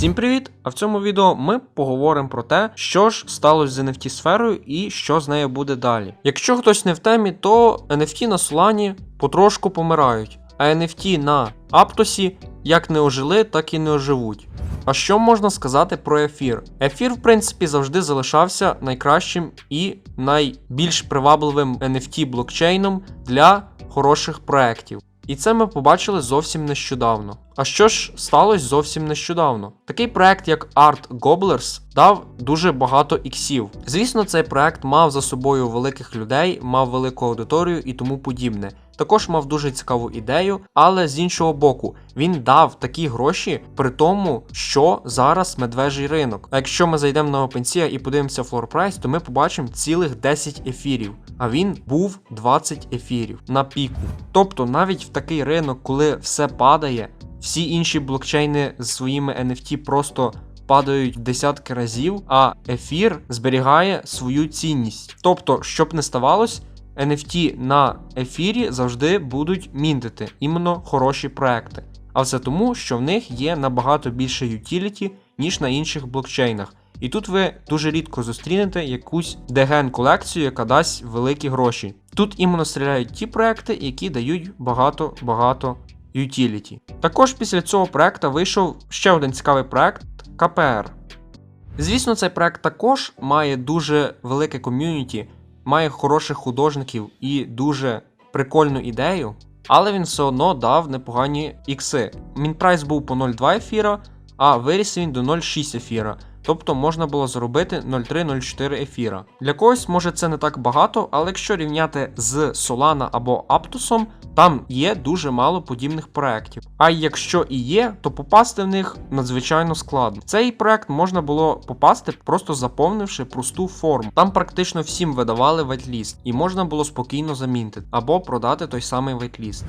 Всім привіт! А в цьому відео ми поговоримо про те, що ж сталося з NFT сферою і що з нею буде далі. Якщо хтось не в темі, то NFT на Solana потрошку помирають, а NFT на Аптосі як не ожили, так і не оживуть. А що можна сказати про ефір? Ефір, в принципі, завжди залишався найкращим і найбільш привабливим NFT блокчейном для хороших проєктів. І це ми побачили зовсім нещодавно. А що ж сталося зовсім нещодавно? Такий проект, як Art Gobblers, дав дуже багато іксів. Звісно, цей проект мав за собою великих людей, мав велику аудиторію і тому подібне. Також мав дуже цікаву ідею, але з іншого боку, він дав такі гроші при тому, що зараз медвежий ринок. А якщо ми зайдемо на OpenSea і подивимося price, то ми побачимо цілих 10 ефірів. А він був 20 ефірів на піку. Тобто, навіть в такий ринок, коли все падає, всі інші блокчейни з своїми NFT просто падають в десятки разів, а ефір зберігає свою цінність. Тобто, щоб не ставалось. NFT на ефірі завжди будуть мінтити іменно хороші проекти. А все тому, що в них є набагато більше utility, ніж на інших блокчейнах. І тут ви дуже рідко зустрінете якусь деген колекцію, яка дасть великі гроші. Тут іменно стріляють ті проекти, які дають багато-багато utility. Також після цього проекту вийшов ще один цікавий проект КПР. Звісно, цей проект також має дуже велике ком'юніті має хороших художників і дуже прикольну ідею, але він все одно дав непогані ікси. Мінпрайс був по 0,2 ефіра, а виріс він до 0,6 ефіра. Тобто можна було заробити 0,3-0,4 ефіра. Для когось може це не так багато, але якщо рівняти з Solana або Aptos, там є дуже мало подібних проєктів. А якщо і є, то попасти в них надзвичайно складно. Цей проект можна було попасти, просто заповнивши просту форму. Там практично всім видавали вайтліст, і можна було спокійно замінити або продати той самий вайтліст.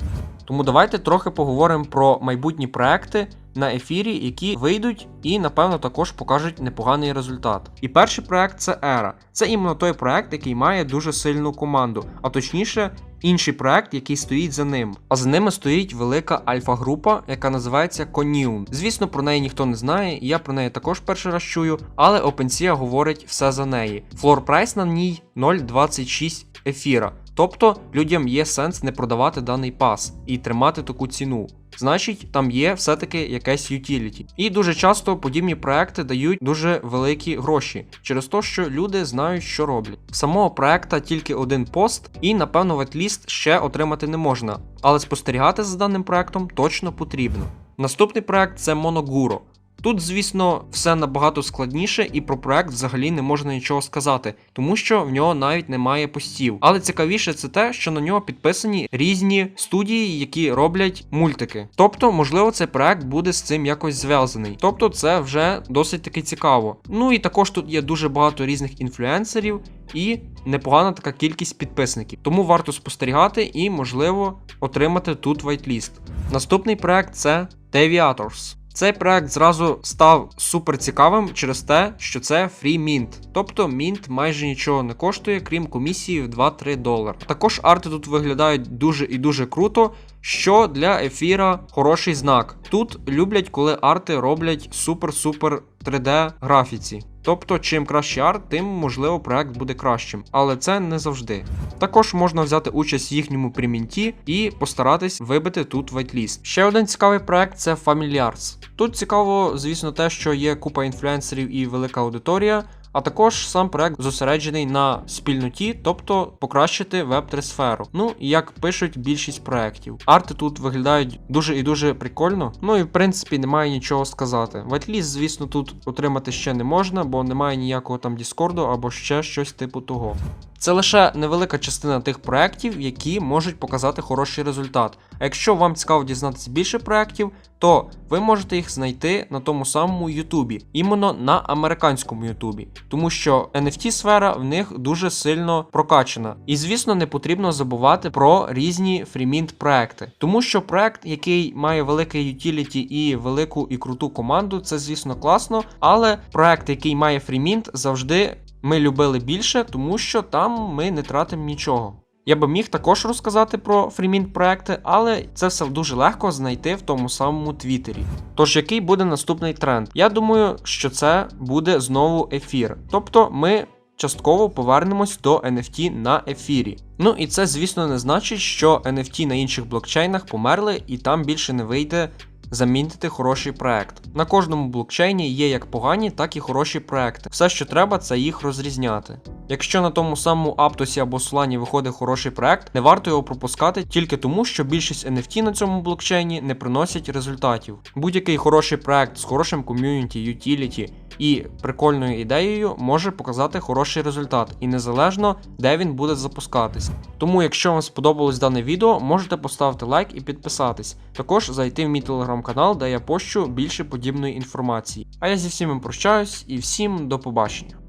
Тому давайте трохи поговоримо про майбутні проекти на ефірі, які вийдуть і, напевно, також покажуть непоганий результат. І перший проект це Era. Це іменно той проект, який має дуже сильну команду, а точніше, інший проект, який стоїть за ним. А за ними стоїть велика альфа-група, яка називається Conium. Звісно, про неї ніхто не знає, я про неї також перший раз чую, але OpenSea говорить все за неї. Флор прайс на ній 0,26 ефіра. Тобто людям є сенс не продавати даний пас і тримати таку ціну. Значить, там є все-таки якесь utility. І дуже часто подібні проекти дають дуже великі гроші через те, що люди знають, що роблять. Самого проекта тільки один пост, і напевно ветліст ще отримати не можна. Але спостерігати за даним проектом точно потрібно. Наступний проект це Monoguro. Тут, звісно, все набагато складніше, і про проект взагалі не можна нічого сказати, тому що в нього навіть немає постів. Але цікавіше це те, що на нього підписані різні студії, які роблять мультики. Тобто, можливо, цей проект буде з цим якось зв'язаний. Тобто, це вже досить таки цікаво. Ну і також тут є дуже багато різних інфлюенсерів. І непогана така кількість підписників. Тому варто спостерігати і, можливо, отримати тут вайтліст. Наступний проект це Deviators. Цей проект зразу став супер цікавим через те, що це Mint. Тобто мінт майже нічого не коштує, крім комісії в 2-3 долари. Також арти тут виглядають дуже і дуже круто, що для ефіра хороший знак. Тут люблять, коли арти роблять супер-супер 3D графіці. Тобто, чим кращий арт, тим можливо проект буде кращим, але це не завжди. Також можна взяти участь в їхньому примінті і постаратись вибити тут вайтліст. Ще один цікавий проект це Familiars. Тут цікаво, звісно, те, що є купа інфлюенсерів і велика аудиторія. А також сам проект зосереджений на спільноті, тобто покращити веб-3 сферу. Ну і як пишуть більшість проєктів. Арти тут виглядають дуже і дуже прикольно. Ну і в принципі немає нічого сказати. Вайтліст, звісно, тут отримати ще не можна, бо немає ніякого там Діскорду або ще щось типу того. Це лише невелика частина тих проєктів, які можуть показати хороший результат. А якщо вам цікаво дізнатися більше проєктів, то ви можете їх знайти на тому самому Ютубі, іменно на американському Ютубі, тому що NFT сфера в них дуже сильно прокачана. І звісно, не потрібно забувати про різні фрімінт проекти, тому що проект, який має велике ютіліті і велику і круту команду, це звісно класно, але проект, який має фрімінт, завжди ми любили більше, тому що там ми не тратимо нічого. Я би міг також розказати про фрімінт проекти, але це все дуже легко знайти в тому самому Твіттері. Тож, який буде наступний тренд? Я думаю, що це буде знову ефір. Тобто ми частково повернемось до NFT на ефірі. Ну і це, звісно, не значить, що NFT на інших блокчейнах померли і там більше не вийде замінити хороший проект. На кожному блокчейні є як погані, так і хороші проекти. Все, що треба, це їх розрізняти. Якщо на тому самому Аптосі або Solana виходить хороший проект, не варто його пропускати тільки тому, що більшість NFT на цьому блокчейні не приносять результатів. Будь-який хороший проект з хорошим ком'юніті, ютіліті і прикольною ідеєю може показати хороший результат, і незалежно де він буде запускатись. Тому, якщо вам сподобалось дане відео, можете поставити лайк і підписатись. Також зайти в мій телеграм-канал, де я пощу більше подібної інформації. А я зі всіми прощаюсь і всім до побачення.